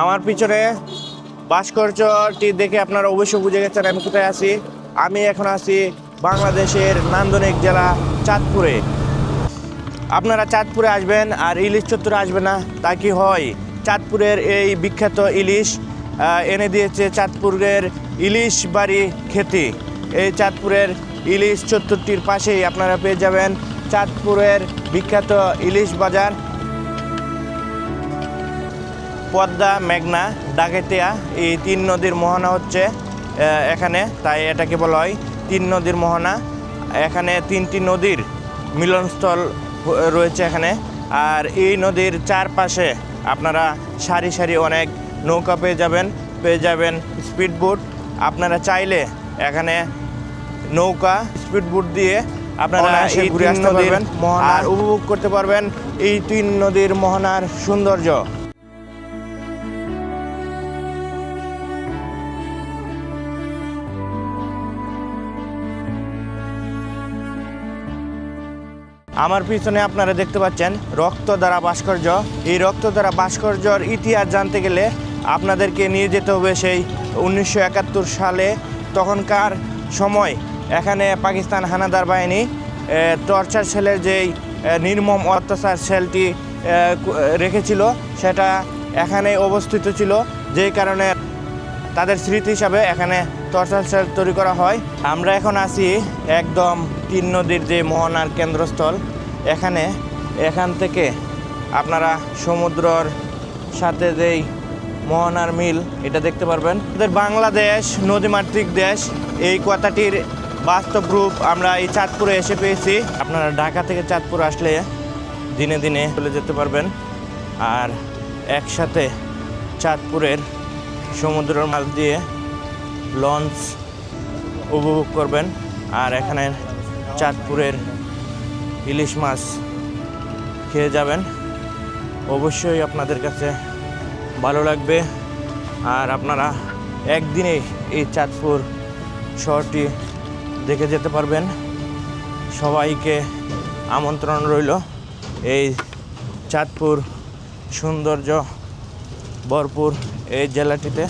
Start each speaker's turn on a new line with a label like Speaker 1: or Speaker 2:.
Speaker 1: আমার পিছনে ভাস্কর্যটি দেখে আপনারা অবশ্যই বুঝে গেছেন আমি কোথায় আছি। আমি এখন আছি বাংলাদেশের নান্দনিক জেলা চাঁদপুরে। আপনারা চাঁদপুরে আসবেন আর ইলিশ চত্বরে আসবেন না, তা কি হয়? চাঁদপুরের এই বিখ্যাত ইলিশ এনে দিয়েছে চাঁদপুরের ইলিশ বাড়ি খেতি। এই চাঁদপুরের ইলিশ চত্বরটির পাশেই আপনারা পেয়ে যাবেন চাঁদপুরের বিখ্যাত ইলিশ বাজার। পদ্মা মেঘনা ডাকেতিয়া এই তিন নদীর মোহনা হচ্ছে এখানে। তাই এটাকে বলা হয় তিন নদীর মোহনা। এখানে তিনটি নদীর মিলনস্থল রয়েছে এখানে। আর এই নদীর চারপাশে আপনারা সারি সারি অনেক নৌকা পেয়ে যাবেন পেয়ে যাবেন স্পিড বোট আপনারা চাইলে এখানে নৌকা স্পিড বোট দিয়ে আপনারা এই
Speaker 2: ঘুরে আসতে পারবেন।
Speaker 1: আর উপভোগ করতে পারবেন। এই তিন নদীর মোহনার সৌন্দর্য আমার পিছনে আপনারা দেখতে পাচ্ছেন রক্তধারা ভাস্কর্য। এই রক্তধারা ভাস্কর্যর ইতিহাস জানতে গেলে আপনাদেরকে নিয়ে যেতে হবে সেই উনিশশো একাত্তর সালে তখনকার সময়। এখানে পাকিস্তান হানাদার বাহিনী টর্চার সেলের যেই নির্মম অত্যাচার সেলটি রেখেছিল, সেটা এখানে অবস্থিত ছিল। যেই কারণে তাদের স্মৃতি হিসাবে এখানে টর্চার সেল তৈরি করা হয়। আমরা এখন আছি একদম তিন নদীর যে মোহনার কেন্দ্রস্থল। এখানে, এখান থেকে আপনারা সমুদ্রর সাথে যেই মোহনার মিল, এটা দেখতে পারবেন। আমাদের বাংলাদেশ নদীমাতৃক দেশ, এই কথাটির বাস্তব রূপ আমরা এই চাঁদপুরে এসে পেয়েছি। আপনারা ঢাকা থেকে চাঁদপুর আসলে দিনে দিনে চলে যেতে পারবেন। আর একসাথে চাঁদপুরের সমুদ্রের মাছ দিয়ে লঞ্চ উপভোগ করবেন। আর এখানে চাঁদপুরের ইলিশ মাছ খেয়ে যাবেন। অবশ্যই আপনাদের কাছে ভালো লাগবে। আর আপনারা একদিনে এই চাঁদপুর শহরটি দেখে যেতে পারবেন। সবাইকে আমন্ত্রণ রইল। এই চাঁদপুর সৌন্দর্য ভরপুর এই জেলাটিতে।